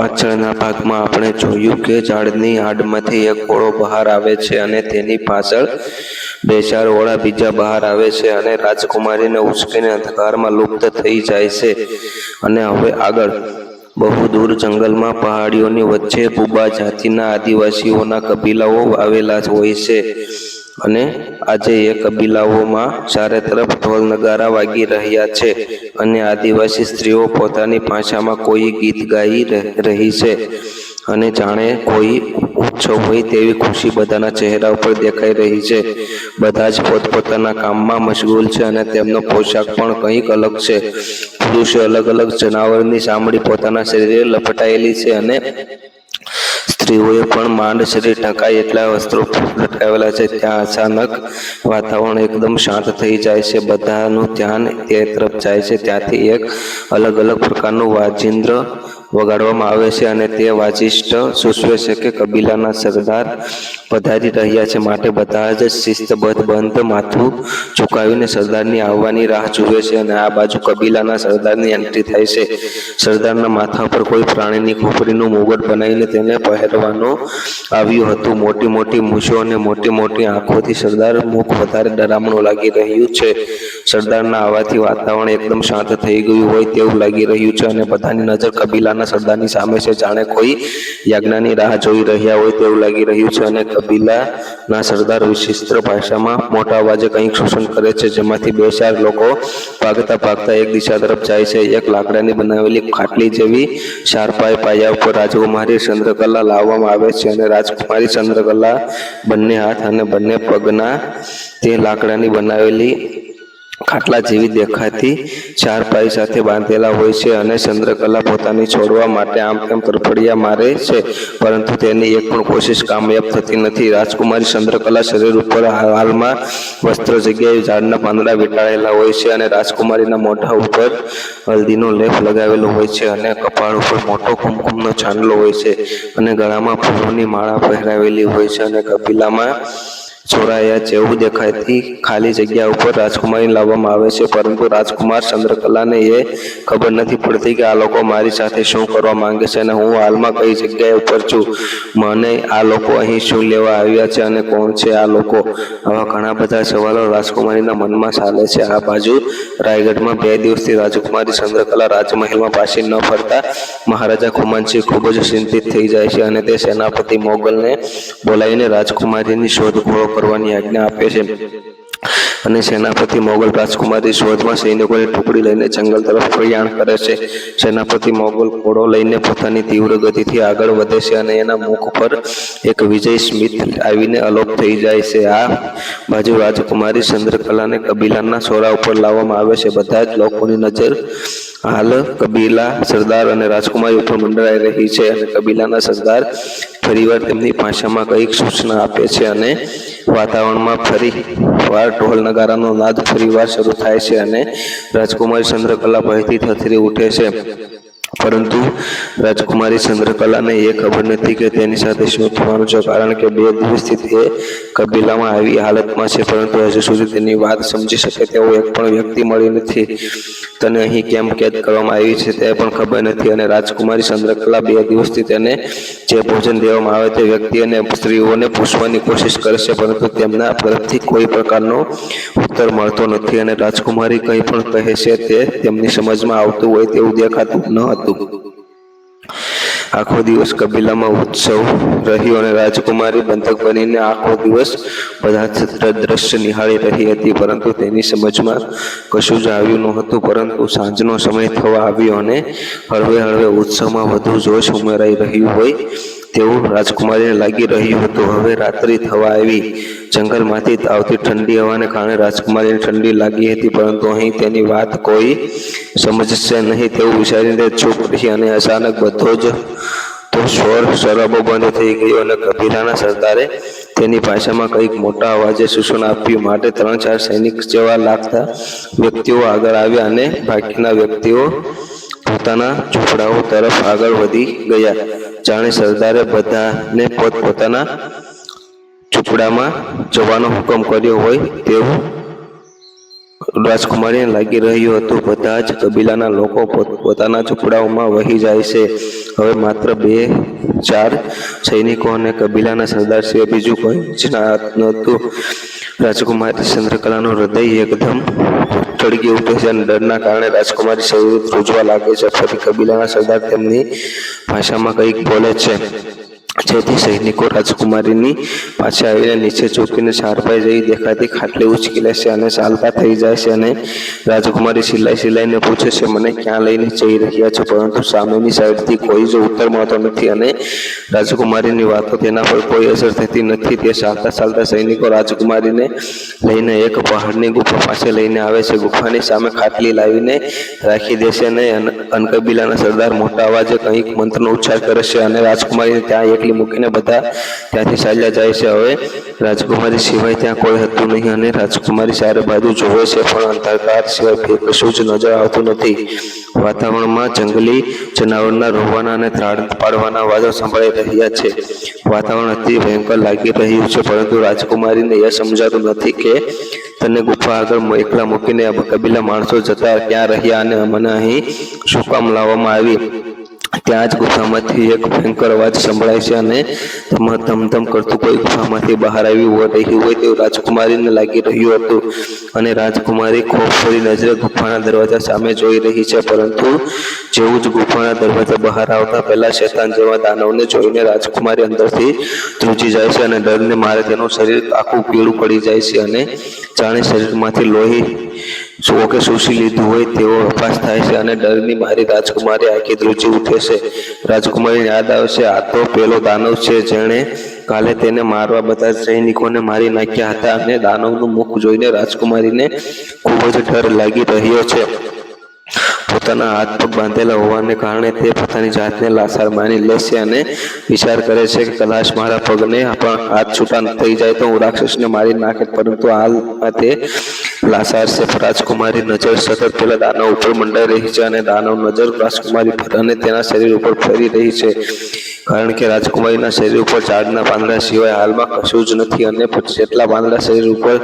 પાછળના ભાગમાં આપણે જોયું કે ઝાડની આડમાંથી એક ઘોડો બહાર આવે છે અને તેની પાછળ બે ચાર ઓળા બીજા બહાર આવે છે અને રાજકુમારીને ઉશ્કેરીને અંધકારમાં લુપ્ત થઈ જાય છે. અને હવે આગળ, બહુ દૂર જંગલમાં પહાડીઓની વચ્ચે બુબા જાતિના આદિવાસીઓના કબીલાઓ આવેલા હોય છે. અને આજે એ કબીલાઓમાં ચારે તરફ ઢોલ નગારા વાગી રહ્યા છે અને આદિવાસી સ્ત્રીઓ પોતાની ભાષામાં કોઈ ગીત ગાઈ રહ- છે અને જાણે કોઈ ઉત્સવ હોય તેવી ખુશી બધાના ચહેરા ઉપર દેખાઈ રહી છે. બધા જ પોતપોતાના કામમાં મશગુલ છે અને તેમનો પોશાક પણ કંઈક અલગ છે. પુરુષે અલગ અલગ જનાવરની ચામડી પોતાના શરીરે લપટાયેલી છે અને સ્ત્રીઓએ પણ માંડ શરીર ઢંકાય એટલા વસ્ત્રો લટકાવેલા છે. ત્યાં અચાનક વાતાવરણ એકદમ શાંત થઈ જાય છે. બધાનું ધ્યાન તે તરફ જાય છે. ત્યાંથી એક અલગ અલગ પ્રકારનું વાજિંદ્ર વગાડવામાં આવે છે અને તે વાજિષ્ઠ સૂચવે છે કે કબીલાના સરદાર પધારી રહ્યા છે. માટે બધા જ શિસ્તબદ્ધ બંધ માથું ઝુકાવીને સરદારની આવવાની રાહ જુએ છે અને આ બાજુ કબીલાના સરદારની એન્ટ્રી થાય છે. સરદારના માથા પર કોઈ પ્રાણીની ખોપરીનું મુગટ બનાવીને તેને પહેરવાનું આવ્યું હતું. મોટી મોટી મૂછો અને મોટી મોટી આંખોથી સરદાર મુખ વધારે ડરામણું લાગી રહ્યું છે. સરદારના આવવાથી વાતાવરણ એકદમ શાંત થઈ ગયું હોય તેવું લાગી રહ્યું છે અને બધાની નજર કબીલાના સરદારની સામે છે. જાણે કોઈ યાજ્ઞાની રાહ જોઈ રહ્યા હોય તેવું લાગી રહ્યું છે અને કબીલાના સરદાર વિશિષ્ટ ભાષામાં મોટા અવાજે કંઈક શોષણ કરે છે, જેમાંથી બે ચાર લોકો ભાગતા ભાગતા એક દિશા તરફ જાય છે. એક લાકડાની બનાવેલી ખાટલી જેવી શારપાય પાયા ઉપર રાજકુમારી ચંદ્રકલા લાવવામાં આવે છે અને રાજકુમારી ચંદ્રકલા બંને હાથ અને બંને પગના તે લાકડાની બનાવેલી ખાટલા જેવી દેખાતી ચાર પાઈ સાથે બાંધેલા હોય છે અને ચંદ્રકલા પોતાની છોડવા માટે આમ તેમ તરફડિયા મારે છે. પરંતુ તેની એક પણ કોશિશ કામયાબ થતી નથી. રાજકુમારી ચંદ્રકલા શરીર ઉપર હાલમાં વસ્ત્ર જગ્યાએ ઝાડના પાંદડા વીંટાળેલા હોય છે અને રાજકુમારીના મોઢા ઉપર હલ્દીનો લેપ લગાવેલો હોય છે અને કપાળ ઉપર મોટો કુમકુમનો ચાંદલો હોય છે અને ગળામાં ફૂલોની માળા પહેરાવેલી હોય છે અને કપિલામાં ચોરાયા જેવું દેખાતી ખાલી જગ્યા ઉપર રાજકુમારી લાવવામાં આવે છે, પરંતુ રાજકુમાર ચંદ્રકલાને એ ખબર નથી પડતી કે આ લોકો મારી સાથે શું કરવા માંગે છે અને હું હાલમાં કઈ જગ્યાએ ઉપર છું. મને આ લોકો અહીં શું લેવા આવ્યા છે અને કોણ છે? આ લોકો આવા ઘણા બધા સવાલો રાજકુમારીના મનમાં ચાલે છે. આ બાજુ રાયગઢમાં બે દિવસથી રાજકુમારી ચંદ્રકલા રાજમહેલમાં પાછી ન ફરતા. મહારાજા ખુમાનસિંહ ખૂબ જ ચિંતિત થઈ જાય છે અને તે સેનાપતિ મોગલને બોલાવીને રાજકુમારીની શોધખોળ કરવાની આજ્ઞા આપે છે. અને સેનાપતિ મોગલ રાજકુમારી શોધમાં સૈનિકોની ટુકડી લઈને જંગલ તરફ પ્રયાણ કરે છે. સેનાપતિ મોગલ ઘોડો લઈને પોતાની તીવ્ર ગતિથી આગળ વધે છે અને એના મુખ પર એક વિજય સ્મિત આવીને અલોપ થઈ જાય છે. આ બાજુ રાજકુમારી ચંદ્રકલાને કબીલાના સોરા ઉપર લાવવામાં આવે છે. બધા જ લોકોની નજર હાલ કબીલા સરદાર અને રાજકુમારી ઉપર મંડળાઈ રહી છે અને કબીલાના સરદાર ફરીવાર તેમની ભાષામાં કંઈક સૂચના આપે છે અને વાતાવરણમાં ફરી વાર ઢોલ નગારાનો નાદ ફરીવાર શરૂ થાય છે અને રાજકુમારી ચંદ્રકલા ભયથી થથરી ઉઠે છે. પરંતુ રાજકુમારી ચંદ્રકલાને એ ખબર નથી કે તેની સાથે શું થવાનું છે, કારણ કે બે દિવસથી તે કબીલામાં આવી હાલતમાં છે, પરંતુ હજુ સુધી તેની વાત સમજી શકે તેવો એક પણ વ્યક્તિ મળી નથી. તને અહીં કેમ કેદ કરવામાં આવી છે તે પણ ખબર નથી અને રાજકુમારી ચંદ્રકલા બે દિવસથી તેને જે ભોજન દેવામાં આવે તે વ્યક્તિ અને સ્ત્રીઓને પૂછવાની કોશિશ કરશે, પરંતુ તેમના તરફથી કોઈ પ્રકારનો ઉત્તર મળતો નથી અને રાજકુમારી કંઈ પણ કહે છે તે તેમની સમજમાં આવતું હોય તેવું દેખાતું ન હતું. આખો દિવસ કબીલામાં ઉત્સવ રહ્યો અને રાજકુમારી બંધક બનીને આખો દિવસ જ દ્રશ્ય નિહાળી રહી હતી. પરંતુ તેની સમજમાં કશું જ આવ્યું ન હતું પરંતુ સાંજનો સમય થવા આવ્યો અને હળવે હળવે ઉત્સવમાં વધુ જોશ ઉમેરાઈ રહ્યું હોય તેવું રાજકુમારીને લાગી રહ્યું હતું. હવે રાત્રિ થવા આવી. જંગલમાંથી આવતી ઠંડી હવાને કારણે રાજકુમારીને ઠંડી લાગી હતી, પરંતુ અહીં તેની વાત કોઈ સમજશે નહીં તેવું વિચારીને ચૂપ રહી અને અચાનક બધો જ તો સ્વર શરાબો બંધ થઈ ગયો અને કબીરાના સરદારે તેની ભાષામાં કંઈક મોટા અવાજે સૂચન આપ્યું. માટે ત્રણ ચાર સૈનિક જેવા લાગતા વ્યક્તિઓ આગળ આવ્યા અને બાકીના વ્યક્તિઓ પોતાના ઝૂંપડાઓ તરફ આગળ વધી ગયા. જાણે સરદારે બધાને પોતપોતાના ઝૂંપડામાં જવાનો હુકમ કર્યો હોય તેવું રાજકુમારીને લાગી રહ્યું હતું. બધા જ કબીલાના લોકો પોત- પોતાના ઝૂંપડાઓમાં વહી જાય છે. હવે માત્ર બે, ચાર સૈનિકો અને કબીલાના સરદાર સિવાય બીજું કોઈ જ નહોતું. રાજકુમારી ચંદ્રકલાનું હૃદય એકદમ ટળગી ઉઠે છે અને ડરના કારણે રાજકુમારી શરીર રૂજવા લાગે છે. ફરી કબીલાના સરદાર તેમની ભાષામાં કંઈક બોલે છે. જેથી સૈનિકો રાજકુમારીની પાસે આવીને નીચે ઝૂકીને ચારપાઈ જઈ દેખાતી ખાટલી ઉચકી લે છે અને ચાલતા થઈ જાય છે અને રાજકુમારી સિલાઈ સિલાઈને પૂછે છે, મને ક્યાં લઈને જઈ રહ્યા છો? પરંતુ સામેની સાઈડથી કોઈ જ ઉત્તર મળતો નથી અને રાજકુમારીની વાતો તેના પર કોઈ અસર થતી નથી. તે ચાલતા ચાલતા સૈનિકો રાજકુમારીને લઈને એક પહાડની ગુફા પાસે લઈને આવે છે. ગુફાની સામે ખાટલી લાવીને રાખી દે છે અને અન- અનકબીલાના સરદાર મોટા અવાજે કંઈક મંત્રનો ઉચ્ચાર કરે છે અને રાજકુમારીને ત્યાં એકલી મૂકીને બધા ત્યાંથી ચાલ્યા જાય છે. હવે રાજકુમારી સિવાય ત્યાં કોઈ હતું નહીં અને રાજકુમારી ચારે બાજુ જોવે છે, પણ અંધકાર સિવાય કશું જ નજર આવતું નથી. વાતાવરણમાં જંગલી જનાવરના રોવાના અને ત્રાડ પાડવાના અવાજો સંભળાઈ રહ્યા છે. વાતાવરણ અતિ ભયંકર લાગી રહ્યું છે, પરંતુ રાજકુમારીને એ સમજાતું નથી કે તને ગુફા આગળ એકલા મૂકીને કબીલા માણસો જતા ક્યાં રહ્યા અને મને અહીં શું કામ લાવવામાં આવી? ત્યાં જ ગુફામાંથી એક ભયંકર અવાજ સંભળાય છે અને ધમ ધમ ધમ કરતું કોઈ ગુફામાંથી બહાર આવી હોય રહ્યું હોય તેવું રાજકુમારીને લાગી રહ્યું હતું. અને રાજકુમારી ખોફ ભરી નજરે ગુફાના દરવાજા સામે જોઈ રહી છે, પરંતુ જેવું જ ગુફાના દરવાજા બહાર આવતા પહેલા શેતાન જેવા દાનવને જોઈને રાજકુમારી અંદરથી ધ્રુજી જાય છે અને ડરને મારે તેનું શરીર આખું પીળું પડી જાય છે અને જાણે શરીરમાંથી લોહી જુઓ કે શોષી લીધું હોય તેવો અપાસ થાય છે અને ડરની મારી રાજકુમારી આખી ધ્રુજી ઉઠે છે. રાજકુમારીને યાદ આવશે, આ તો પેલો દાનવ છે જેણે કાલે તેને મારવા બધા સૈનિકોને મારી નાખ્યા હતા અને દાનવનું મુખ જોઈને રાજકુમારીને ખૂબ જ ડર લાગી રહ્યો છે. પોતાના હાથ પગ બાંધેલા હોવાને કારણે તે પોતાની જાતને લાસાર માની લે છે અને વિચાર કરે છે કે કદાચ મારા પગને હાથ છૂટા થઈ જાય તો હું રાક્ષસને મારી નાખે, પરંતુ હાલમાં તે લાસાર છે રાજકુમારી નજર સતત પેલા દાનવ ઉપર મંડાઈ રહી છે અને દાનવ નજર રાજકુમારી પર અને તેના શરીર ઉપર ફરી રહી છે. કારણ કે રાજકુમારીના શરીર ઉપર ઝાડના પાંદડા સિવાય હાલમાં કશું જ નથી અને જેટલા પાંદડા શરીર ઉપર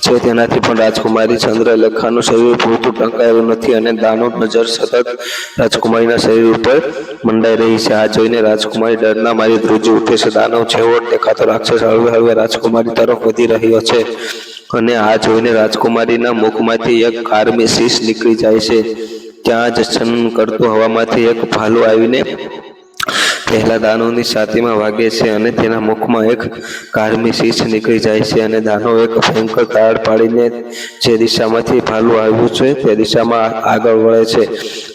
છે તેનાથી પણ રાજકુમારી ચંદ્રલેખાનું શરીર પૂરતું ટંકાયેલું નથી અને દાનવ નજર સતત રાજકુમારીના શરીર ઉપર મંડાઈ રહી છે. આ જોઈને રાજકુમારી ડરના મારી ધ્રુજી ઉઠે છે. દાનવ છેવટ દેખાતો રાક્ષસ હળવે હળવે રાજકુમારી તરફ વધી રહ્યો છે. અને આ જોઈને રાજકુમારીના મુખમાંથી એક કારમી શીશ નીકળી જાય છે. ત્યાં જ છન કરતો હવામાંથી એક ભાલું આવીને પહેલા દાનવની છાતીમાં વાગે છે અને તેના મુખમાં એક કારમી શીશ નીકળી જાય છે અને દાનવ એક ભયંકર તાળ પાડીને જે દિશામાંથી ભાલું આવ્યું છે તે દિશામાં આગળ વળે છે.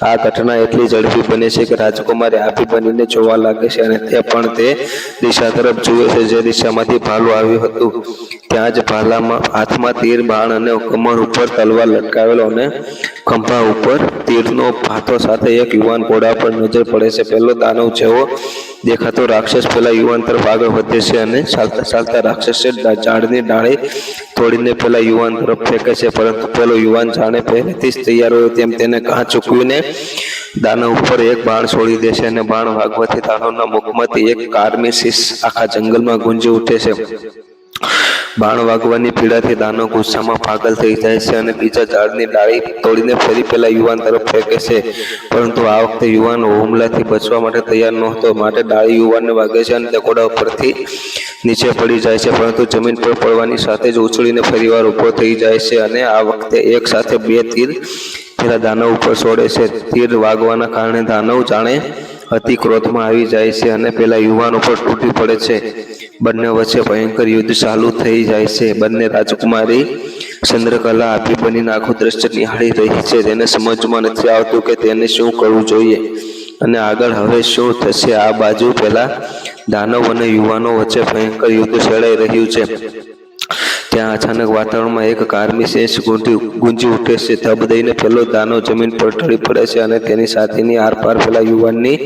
આ ઘટના એટલી ઝડપી બને છે કે રાજકુમારી આપી બનીને જોવા લાગે છે અને તે પણ તે દિશા તરફ જુએ છે જે દિશામાંથી ભાલું આવ્યું હતું. ત્યાં જ ભાલામાં હાથમાં તીર, બાણ અને કમર ઉપર તલવાર લટકાવેલો અને ખંભા ઉપર તીરનો ભાથો સાથે એક યુવાન ઘોડા પર નજર પડે છે. પહેલો દાનવ જેવો દેખાતો રાક્ષસ પેલા યુવાન તરફ આગળ વધે છે અને ચાલતા ચાલતા રાક્ષસે ઝાડની ડાળી તોડીને પેલા યુવાન તરફ ફેંકે છે. પરંતુ પેલો યુવાન જાણે પહેલેથી જ તૈયાર હોય તેમ તેને ઘા ચૂકવીને દાનવ ઉપર એક બાણ છોડી દે છે અને બાણ વાગવાથી દાનવના મુખમાંથી એક કારમી શીશ આખા જંગલમાં ગુંજી ઉઠે છે. બાણ વાગવાની પીડાથી દાનો ગુસ્સામાં પાગલ થઈ જાય છે અને બીજા ઝાડની ડાળી તોડીને ફરી પેલા યુવાન તરફ ફેંકે છે. પરંતુ આ વખતે યુવાન હુમલાથી બચવા માટે તૈયાર નહોતો. માટે ડાળી યુવાનને વાગે છે અને ઘોડા ઉપરથી નીચે પડી જાય છે. પરંતુ જમીન પર પડવાની સાથે જ ઉછળીને ફરીવાર ઊભો થઈ જાય છે અને આ વખતે એક સાથે બે તીર પેલા દાનવ ઉપર છોડે છે. તીર વાગવાના કારણે દાનવ જાણે અતિ ક્રોધમાં આવી જાય છે અને પેલા યુવાન ઉપર તૂટી પડે છે. બંને વચ્ચે ભયંકર યુદ્ધ ચાલુ થઈ જાય છે. બંને રાજકુમારી ચંદ્રકલા બનીને આખું દ્રશ્ય નિહાળી રહી છે. તેને સમજમાં નથી આવતું કે તેને શું કરવું જોઈએ. અને આગળ હવે શું થશે? આ બાજુ પેલા દાનવ અને યુવાનો વચ્ચે ભયંકર યુદ્ધ છેડાઈ રહ્યું છે. ત્યાં અચાનક વાતાવરણમાં એક કારમી શેષ ગુંજી ગુંજી ઉઠે છે. ધબ દઈને પેલો દાનવ જમીન પર ઢળી પડે છે અને તેની સાથેની આરપાર પેલા યુવાનની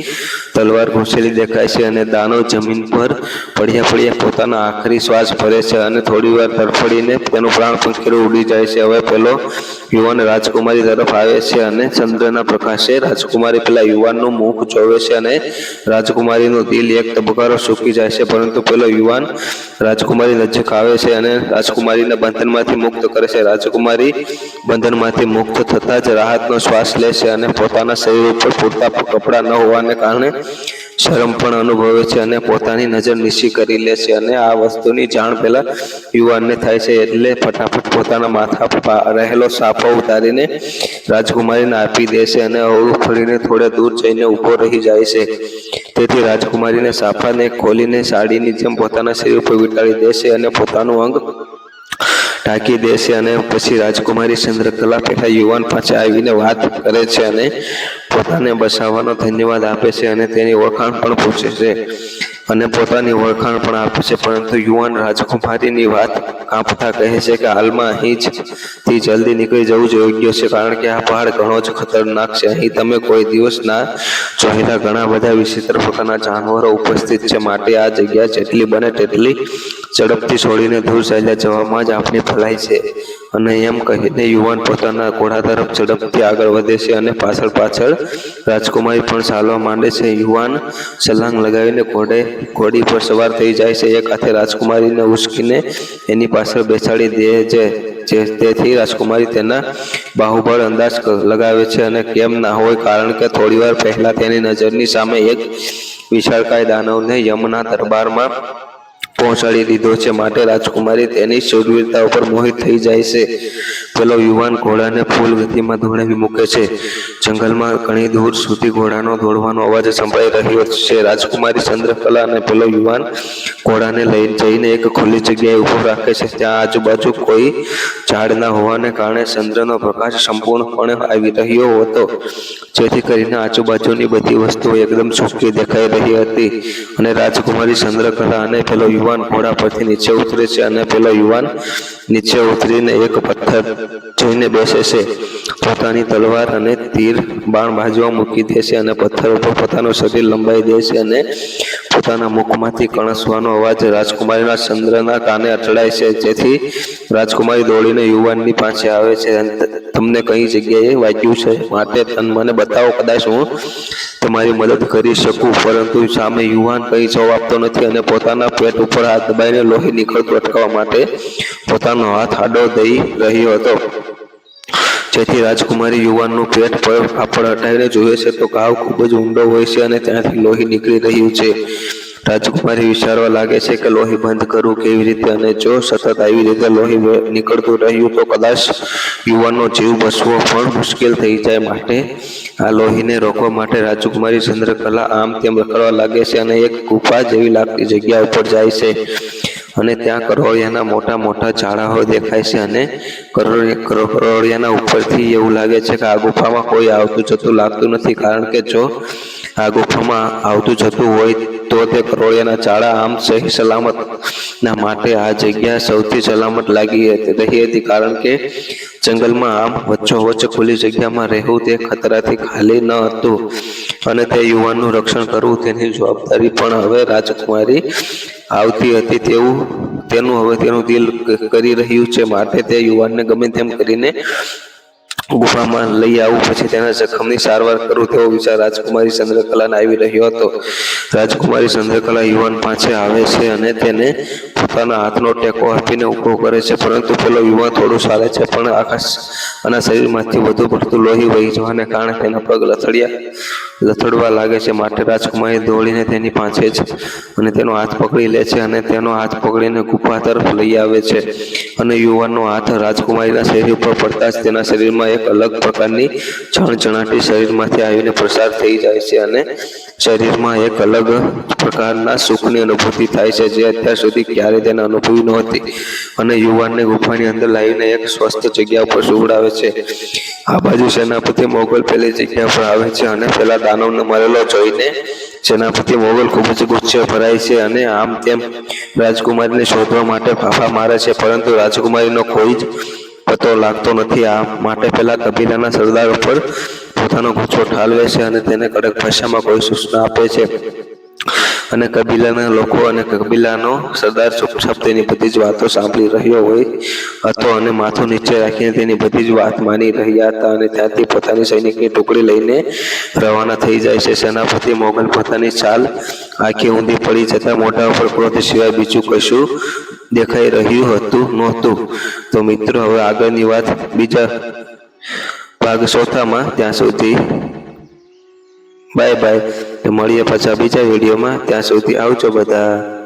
તલવાર ઘૂંસેલી દેખાય છે અને દાનવ જમીન પર પડ્યા પડ્યા પોતાના આખરી શ્વાસ ભરે છે અને થોડી વાર તડફડીને તેનું પ્રાણ પંખીરું ઉડી જાય છે. હવે પેલો યુવાન રાજકુમારી તરફ આવે છે અને ચંદ્રના પ્રકાશે રાજકુમારી પેલા યુવાનનું મુખ જોવે છે અને રાજકુમારીનું દિલ એક તબકારો સૂકી જાય છે. પરંતુ પેલો યુવાન રાજકુમારી નજીક આવે છે અને રાજકુમારી રાજકુમારીને બંધનમાંથી મુક્ત કરે છે. રાજકુમારી બંધનમાંથી મુક્ત થતાં જ રાહતનો શ્વાસ લે છે અને પોતાના શરીર ઉપર પૂરતા કપડાં ન હોવાને કારણે શરમ પણ અનુભવે છે અને પોતાની નજર નીચી કરી લે છે અને આ વસ્તુની જાણ પહેલા યુવાનને થાય છે એટલે ફટાફટ પોતાના માથા પર રહેલો સાફો ઉતારીને રાજકુમારીને આપી દે છે અને અવળું ફરીને થોડે દૂર જઈને ઊભો રહી જાય છે. તેથી રાજકુમારીને સાફાને ખોલીને સાડીની જેમ પોતાના શરીર ઉપર વીંટાળી દે છે અને પોતાનું અંગ ઢાંકી દે છે અને પછી રાજકુમારી ચંદ્રકલા પેઠા યુવાન પાસે આવીને વાત કરે છે અને પોતાને બસાવવાનો ધન્યવાદ આપે છે અને તેની ઓળખાણ પણ પૂછે છે. અને પોતાની ઓળખાણ પણ આપે છે. પરંતુ યુવાન રાજકુમારીની વાત કાંપતા કહે છે કે હાલમાં અહીં જ થી જલ્દી નીકળી જવું જ યોગ્ય છે. કારણ કે આ પહાડ ઘણો જ ખતરનાક છે. અહીં તમે કોઈ દિવસ ના જોયેલા ઘણા બધા વિચિત્ર પ્રકારના જાનવરો ઉપસ્થિત છે. માટે આ જગ્યા જેટલી બને તેટલી ઝડપથી છોડીને દૂર ચાલ્યા જવામાં જ આપણી ભલાઈ છે. અને એમ કહીને યુવાન પોતાના ઘોડા તરફ ઝડપથી આગળ વધે છે અને પાછળ પાછળ રાજકુમારી પણ ચાલવા માંડે છે. યુવાન છલાંગ લગાવીને ઘોડે, ઘોડી પર સવાર થઈ જાય છે. એક હાથે રાજકુમારીને ઉશ્કીને એની પાછળ બેસાડી દે છે. જે તેથી રાજકુમારી તેના બાહુબળ અંદાજ લગાવે છે અને કેમ ના હોય કારણ કે થોડીવાર પહેલા તેની નજરની સામે એક વિશાળકાય દાનવને યમના દરબારમાં પહોંચાડી દીધો છે. માટે રાજકુમારી તેની શૂરવીરતા ઉપર મોહિત થઈ જાય છે. પેલો યુવાન ઘોડાને ફૂલ ગતિમાં દોડાવી મૂકે છે. જંગલમાં ઘણી દૂર સુધી ઘોડાનો દોડવાનો અવાજ સંભળાઈ રહ્યો છે. રાજકુમારી ચંદ્રકલા અને પેલો યુવાન ઘોડાને લઈ જઈને એક ખુલ્લી જગ્યાએ ઊભો રાખે છે. ત્યાં આજુબાજુ કોઈ ઝાડ ના હોવાને કારણે ચંદ્રનો પ્રકાશ સંપૂર્ણપણે આવી રહ્યો હતો. જેથી કરીને આજુબાજુની બધી વસ્તુઓ એકદમ સૂકી દેખાઈ રહી હતી. અને રાજકુમારી ચંદ્રકલા અને પેલો યુવાન ઘોડા પરથી નીચે ઉતરે છે અને પેલો યુવાન નીચે ઉતરીને એક પથ્થર જોઈને બેસે છે. પોતાની તલવાર અને તીર બાણ બાજુમાં મૂકી દે છે અને પથ્થર ઉપર પોતાનું શરીર લંબાઈ દે છે અને પોતાના મુખમાંથી કણસવાનો અવાજ રાજકુમારીના ચંદ્રના કાને અથડાય છે. જેથી રાજકુમારી દોડીને યુવાનની પાસે આવે છે. તમને કઈ જગ્યાએ વાંચ્યું છે? માટે તન મને બતાવો, કદાચ હું તમારી મદદ કરી શકું. પરંતુ સામે યુવાન કઈ જવાબ આપતો નથી અને પોતાના પેટ ઉપર હાથ દબાઈને લોહી નીકળતું અટકાવવા માટે પોતાનો હાથ આડો દઈ રહ્યો હતો. જેથી રાજકુમારી યુવાનનું પેટ પર કાપડ હટાવીને જોયે છે. તો ઘાવ ખૂબ જ ઊંડો હોય છે અને ત્યાંથી લોહી નીકળી રહ્યું છે. રાજકુમારી વિચારવા લાગે છે કે લોહી બંધ કરવું કેવી રીતે અને જો સતત આવી રીતે લોહી નીકળતું રહ્યું તો કદાચ યુવાનનો જીવ બચવો પણ મુશ્કેલ થઈ જાય માટે. આ લોહીને રોકવા માટે રાજકુમારી ચંદ્રકલા આમ તેમ રખડવા લાગે છે અને એક ગુફા જેવી લાગતી જગ્યા ઉપર જાય છે. અને ત્યાં કરોળિયાના મોટા મોટા ઝાડાઓ દેખાય છે અને કરોળી- કરોળિયાના ઉપરથી એવું લાગે છે કે આ ગુફામાં કોઈ આવતું જતું લાગતું નથી. કારણ કે જો આ ગુફામાં આવતું જતું હોય તો તે કરોળિયાના ચાળા આમ સહી સલામત ના માટે આ જગ્યા સૌથી સલામત લાગી રહી હતી. કારણ કે જંગલમાં આમ વચ્ચોવચ્ચ ખુલ્લી જગ્યામાં રહેવું તે ખતરાથી ખાલી ન હતું. અને તે યુવાનનું રક્ષણ કરવું તેની જવાબદારી પણ હવે રાજકુમારી આવતી હતી તેવું, તેનું હવે તેનું દિલ કરી રહ્યું છે. માટે તે યુવાનને ગમે તેમ કરીને ગુફામાં લઈ આવું પછી તેના જખમની સારવાર કરું તેવો વિચાર રાજકુમારી ચંદ્રકલાને આવી રહ્યો હતો. રાજકુમારી ચંદ્રકલા યુવાન પાસે આવે છે અને તેને પોતાના હાથનો ટેકો આપીને ઊભો કરે છે. પરંતુ પેલો યુવાન થોડું ચાલે છે પણ આકાશ અને શરીરમાંથી વધુ પડતું લોહી વહી જવાને કારણે તેના પગ લથડિયા, લથડવા લાગે છે. માટે રાજકુમારી દોડીને તેની પાસે જ અને તેનો હાથ પકડી લે છે અને તેનો હાથ પકડીને ગુફા તરફ લઈ આવે છે. અને યુવાનનો હાથ રાજકુમારીના શરીર ઉપર પડતા જ તેના શરીરમાં એક અલગ પ્રકારની ચણચણાટી શરીરમાંથી આવીને પ્રસાર થઈ જાય છે અને શરીરમાં એક અલગ પ્રકારના સુખની અનુભૂતિ થાય છે જે અત્યાર સુધી ક્યારેય તેને અનુભવી નહોતી અને યુવાનને ગુફાની અંદર લાવીને એક સ્વસ્થ જગ્યા ઉપર સુવડાવે છે. આ બાજુ સેનાપતિ મોગલ પેલી જગ્યા પર આવે છે અને પેલા દાનવને મરેલો જોઈને સેનાપતિ મોગલ ખૂબ જ ગુસ્સે ભરાય છે અને આમ તેમ રાજકુમારીને શોધવા માટે ફાફા મારે છે. પરંતુ રાજકુમારીનો કોઈ જ પતો લાગતો નથી. આ માટે પેલા કબીલાના સરદાર ઉપર પોતાનો ગુસ્સો ઠાલવે છે અને તેને કડક ભાષામાં કોઈ સૂચના આપે છે. અને કબીલાના લોકો અને કબીલાનો સરદાર ચૂપચાપ તેની બધી જ વાતો સાંભળી રહ્યો હોય, હતો અને માથું નીચે રાખીને તેની બધી જ વાત માની રહ્યા હતા અને ત્યાંથી પોતાની સૈનિકની ટુકડી લઈને રવાના થઈ જાય છે. સેનાપતિ મોગલ પોતાની ચાલ આખી ઊંધી પડી જતા મોઢા ઉપર ક્રોધ સિવાય બીજું કશું દેખાઈ રહ્યું હતું નહોતું. તો મિત્રો, હવે આગળની વાત બીજા ભાગ ચોથામાં ત્યાં સુધી બાય બાય. મળીએ પાછા બીજા વિડીયોમાં. ત્યાં સુધી આવજો બધા.